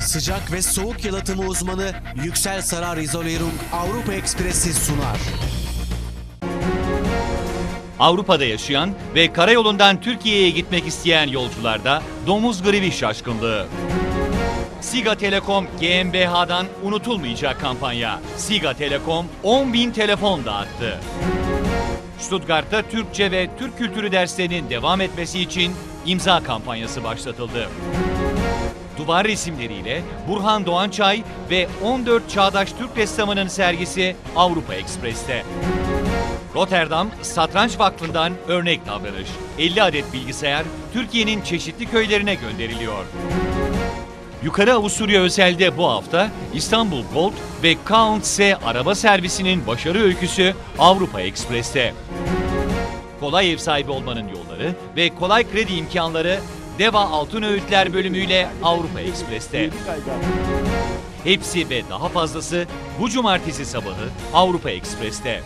Sıcak ve soğuk yalıtımı uzmanı Yüksel Sarar İzolerung Avrupa Ekspresi sunar. Avrupa'da yaşayan ve karayolundan Türkiye'ye gitmek isteyen yolcularda domuz gribi şaşkınlığı. Siga Telekom GmbH'dan unutulmayacak kampanya. Siga Telekom 10.000 telefon dağıttı. Stuttgart'ta Türkçe ve Türk kültürü derslerinin devam etmesi için imza kampanyası başlatıldı. Duvar resimleriyle Burhan Doğançay ve 14 çağdaş Türk ressamının sergisi Avrupa Ekspres'te. Rotterdam Satranç Vakfı'ndan örnek davranış. 50 adet bilgisayar Türkiye'nin çeşitli köylerine gönderiliyor. Yukarı Avusturya özelde bu hafta İstanbul Gold ve Count S araba servisinin başarı öyküsü Avrupa Ekspres'te. Kolay ev sahibi olmanın yolları ve kolay kredi imkanları Deva Altın Öğütler bölümüyle Avrupa Ekspres'te. Hepsi ve daha fazlası bu cumartesi sabahı Avrupa Ekspres'te.